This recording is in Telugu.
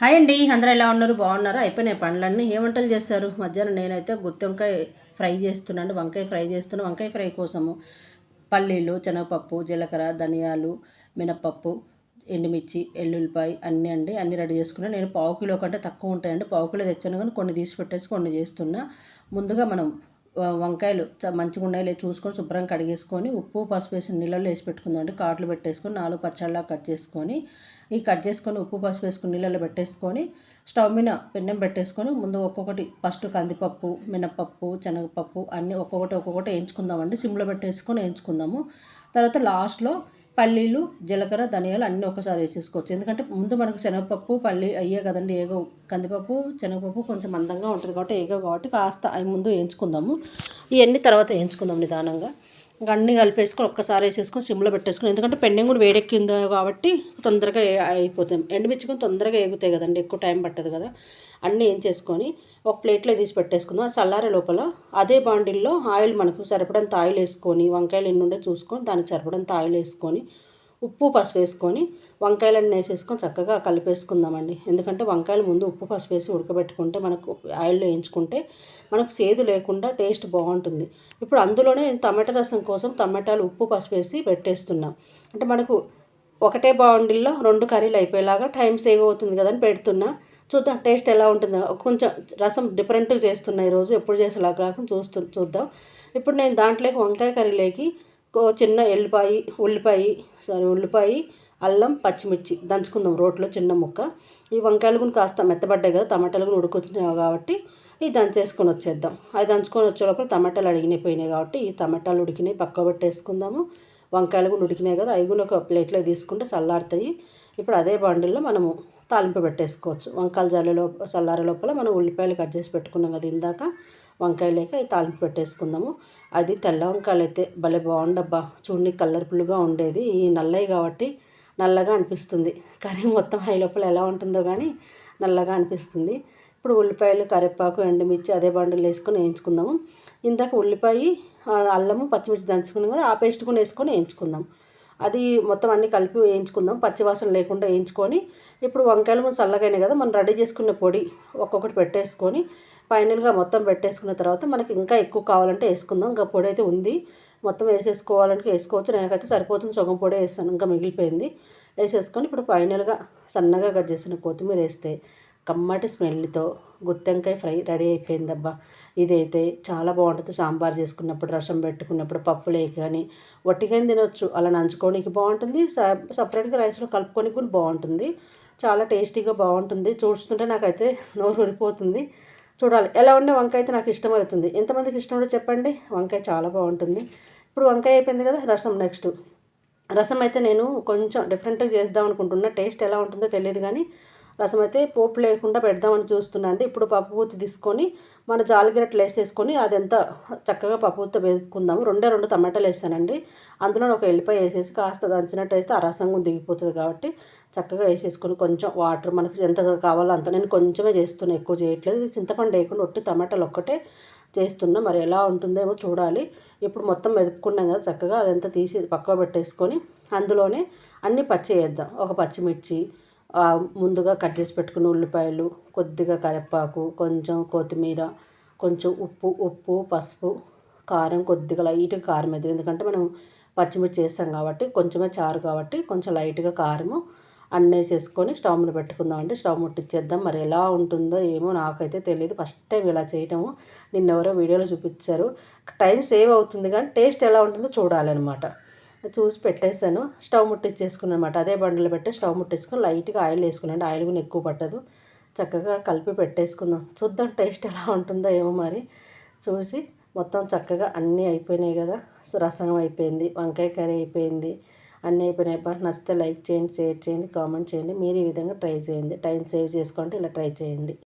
హాయ్ అండి అందరూ ఎలా ఉన్నారు? బాగున్నారా? అయిపోయినాయి పండ్లన్నీ. ఏ వంటలు చేస్తారు? మధ్యాహ్నం నేనైతే గుత్తి వంకాయ ఫ్రై చేస్తున్నాను. వంకాయ ఫ్రై చేస్తున్నా. వంకాయ ఫ్రై కోసము పల్లీలు శనగపప్పు జీలకర్ర ధనియాలు మినప్పప్పు ఎండుమిర్చి ఎల్లుల్లిపాయ అన్నీ అండి. అన్నీ రెడీ చేసుకున్నా నేను పావు కిలో కంటే తక్కువ ఉంటాయండి. పావు కిలో తెచ్చాను కానీ కొన్ని తీసి పెట్టేసి కొన్ని చేస్తున్నా. ముందుగా మనం వంకాయలు మంచిగా ఉన్నాయో చూసుకొని శుభ్రంగా కడిగేసుకొని ఉప్పు పసుపు వేసి నీళ్ళలో వేసి పెట్టుకుందాం కాట్లు పెట్టేసుకొని నాలుగు పచ్చళ్ళ కట్ చేసుకొని ఈ కట్ చేసుకొని ఉప్పు పసుపు వేసుకొని నీళ్ళలో పెట్టేసుకొని స్టవ్ మీద పెన్నెం పెట్టేసుకొని ముందు ఒక్కొక్కటి ఫస్ట్ కందిపప్పు మినపప్పు శనగపప్పు అన్నీ ఒక్కొక్కటి ఒక్కొక్కటి వేయించుకుందామండి. సిమ్లో పెట్టేసుకొని వేయించుకుందాము. తర్వాత లాస్ట్లో పల్లీలు జీలకర్ర ధనియాలు అన్నీ ఒకసారి వేసేసుకోవచ్చు. ఎందుకంటే ముందు మనకు శనగపప్పు పల్లి అయ్యే కదండి ఏగో కందిపప్పు శనగపప్పు కొంచెం మందంగా ఉంటుంది కాబట్టి ఏగో కాబట్టి కాస్త అవి ముందు వేయించుకుందాము. ఇవన్నీ తర్వాత వేయించుకుందాం నిదానంగా. ఇంకా అన్నీ కలిపేసుకొని ఒక్కసారి వేసేసుకొని సిమ్లో పెట్టేసుకొని ఎందుకంటే పెండింగ్ కూడా వేడెక్కింది కాబట్టి తొందరగా అయిపోతాయి. ఎండుమిర్చుకొని తొందరగా ఎగుతాయి కదండి ఎక్కువ టైం పట్టదు కదా. అన్నీ ఏం చేసుకొని ఒక ప్లేట్లో తీసి పెట్టేసుకుందాం. చల్లారే లోపల అదే బాండిల్లో ఆయిల్ మనకు సరిపడంత ఆయిల్ వేసుకొని వంకాయలు ఎన్ని ఉండే చూసుకొని దానికి సరిపడంత ఆయిల్ వేసుకొని ఉప్పు పసుపు వేసుకొని వంకాయలన్నీ వేసేసుకొని చక్కగా కలిపేసుకుందామండి. ఎందుకంటే వంకాయలు ముందు ఉప్పు పసుపు వేసి ఉడకబెట్టుకుంటే మనకు ఆయిల్లో వేయించుకుంటే మనకు సేదు లేకుండా టేస్ట్ బాగుంటుంది. ఇప్పుడు అందులోనే నేను టమాటా రసం కోసం టమాటాలు ఉప్పు పసుపు వేసి పెట్టేస్తున్నాం. అంటే మనకు ఒకటే బాగుండిల్లో రెండు కర్రీలు అయిపోయేలాగా టైం సేవ్ అవుతుంది కదని పెడుతున్నా. చూద్దాం టేస్ట్ ఎలా ఉంటుందో. కొంచెం రసం డిఫరెంట్గా చేస్తున్నా ఈరోజు. ఎప్పుడు చేసేలాగా చూస్తు చూస్తూ చూద్దాం. ఇప్పుడు నేను దాంట్లోకి వంకాయ కర్రీలోకి చిన్న ఎల్లిపాయ ఉల్లిపాయ సారీ ఉల్లిపాయ అల్లం పచ్చిమిర్చి దంచుకుందాం రోట్లో చిన్న ముక్క. ఈ వంకాయలు కూడా కాస్త మెత్తబడ్డాయి కదా టమాటాలు కూడా ఉడుకొచ్చినాయి కాబట్టి ఇవి దంచేసుకొని వచ్చేద్దాం. అవి దంచుకొని వచ్చే లోపల టమాటాలు అడిగినాయి పోయినాయి కాబట్టి ఈ టమాటాలు ఉడికినాయి పక్క పెట్టేసుకుందాము. వంకాయలు కూడా ఉడికినాయి కదా అవి కూడా ఒక ప్లేట్లో తీసుకుంటే చల్లారుతాయి. ఇప్పుడు అదే బాండిల్లో మనము తాలింపు పెట్టేసుకోవచ్చు. వంకాయల జల్లలో చల్లారే లోపల మనం ఉల్లిపాయలు కట్ చేసి పెట్టుకున్నాం కదా ఇందాక. వంకాయలేక తాలింపు పెట్టేసుకుందాము. అది తెల్ల వంకాయలు అయితే భలే బాగుండబ్బా. చూడండి కలర్ఫుల్గా ఉండేది. ఈ నల్లయి కాబట్టి నల్లగా అనిపిస్తుంది. కర్రీ మొత్తం హై లోపల ఎలా ఉంటుందో కానీ నల్లగా అనిపిస్తుంది. ఇప్పుడు ఉల్లిపాయలు కరివేపాకు ఎండుమిర్చి అదే బండలు వేసుకొని వేయించుకుందాము. ఇందాక ఉల్లిపాయ అల్లము పచ్చిమిర్చి దంచుకున్నాం కదా ఆ పేస్ట్ కూడా వేసుకొని వేయించుకుందాం. అది మొత్తం అన్నీ కలిపి వేయించుకుందాం. పచ్చివాసన లేకుండా వేయించుకొని ఇప్పుడు వంకాయలు కొంచెం చల్లగానే కదా మనం రెడీ చేసుకున్న పొడి ఒక్కొక్కటి పెట్టేసుకొని ఫైనల్గా మొత్తం పెట్టేసుకున్న తర్వాత మనకి ఇంకా ఎక్కువ కావాలంటే వేసుకుందాం. ఇంకా పొడి అయితే ఉంది. మొత్తం వేసేసుకోవాలంటే వేసుకోవచ్చు. నేనైతే సరిపోతుంది. సగం పొడి వేస్తాను. ఇంకా మిగిలిపోయింది. వేసేసుకొని ఇప్పుడు ఫైనల్గా సన్నగా కట్ చేసిన కొత్తిమీర వేస్తే కమ్మటి స్మెల్తో గుత్తెంకాయ ఫ్రై రెడీ అయిపోయింది అబ్బా ఇదైతే చాలా బాగుంటుంది. సాంబార్ చేసుకున్నప్పుడు రసం పెట్టుకున్నప్పుడు పప్పు లేక కానీ వట్టిగా తినొచ్చు. అలా నంచుకోవడానికి బాగుంటుంది. సపరేట్గా రైస్లో కలుపుకొని కూడా బాగుంటుంది. చాలా టేస్టీగా బాగుంటుంది. చూస్తుంటే నాకైతే నోరు ఊరిపోతుంది. చూడాలి. ఎలా ఉండే వంకాయ అయితే నాకు ఇష్టమవుతుంది ఎంతమందికి ఇష్టం చెప్పండి. వంకాయ చాలా బాగుంటుంది. ఇప్పుడు వంకాయ అయిపోయింది కదా రసం నెక్స్ట్ రసం అయితే నేను కొంచెం డిఫరెంట్గా చేద్దాం అనుకుంటున్నా. టేస్ట్ ఎలా ఉంటుందో తెలియదు కానీ రసం అయితే పోపు లేకుండా పెడదామని చూస్తున్నాండి. ఇప్పుడు పప్పుపూత తీసుకొని మన జాలిగిరట్లు వేసేసుకొని అదంతా చక్కగా పప్పు వేసుకుందాము రెండే రెండు టమాటాలు వేసానండి. అందులో ఒక ఎల్లిపాయ వేసేసి కాస్త దంచినట్టు వేస్తే ఆ రసం దిగిపోతుంది కాబట్టి చక్కగా వేసేసుకొని కొంచెం వాటర్ మనకు ఎంత కావాలో అంత. నేను కొంచెమే చేస్తున్నాను ఎక్కువ చేయట్లేదు. చింతపండు వేయకుండా ఒట్టి టమాటాలు ఒక్కటే చేస్తున్నా. మరి ఎలా ఉంటుందేమో చూడాలి. ఇప్పుడు మొత్తం మెదుపుకున్నాం కదా చక్కగా అదంతా తీసి పక్కన పెట్టేసుకొని అందులోనే అన్నీ పచ్చి వేద్దాం. ఒక పచ్చిమిర్చి ముందుగా కట్ చేసి పెట్టుకున్న ఉల్లిపాయలు కొద్దిగా కరివేపాకు కొంచెం కొత్తిమీర కొంచెం ఉప్పు ఉప్పు పసుపు కారం కొద్దిగా లైట్గా కారం వేద్దాం. ఎందుకంటే మనం పచ్చిమిర్చి చేస్తాం కాబట్టి కొంచెమే చారు కాబట్టి కొంచెం లైట్గా కారము అన్నీ వేసేసుకొని స్టవ్ మీద అంటే స్టవ్ ముట్టించేద్దాం మరి ఎలా ఉంటుందో ఏమో నాకైతే తెలియదు ఫస్ట్ టైం ఇలా చేయటము. నిన్నెవరో వీడియోలో చూపించారు. టైం సేవ్ అవుతుంది కానీ టేస్ట్ ఎలా ఉంటుందో చూడాలన్నమాట. చూసి పెట్టేసాను స్టవ్ ముట్టించేసుకున్నాను అనమాట అదే బండలు పెట్టి స్టవ్ ముట్టించుకొని లైట్గా ఆయిల్ వేసుకున్నాను. ఆయిల్ కూడా ఎక్కువ పట్టదు. చక్కగా కలిపి పెట్టేసుకుందాం. చూద్దాం టేస్ట్ ఎలా ఉంటుందో ఏమో మరి. చూసి మొత్తం చక్కగా అన్నీ అయిపోయినాయి కదా. రసం అయిపోయింది. వంకాయ కర్రీ అయిపోయింది. అన్నీ అయిపోయినాయి. నచ్చితే లైక్ చేయండి షేర్ చేయండి కామెంట్ చేయండి. మీరు ఈ విధంగా ట్రై చేయండి. టైం సేవ్ చేసుకోండి ఇలా ట్రై చేయండి.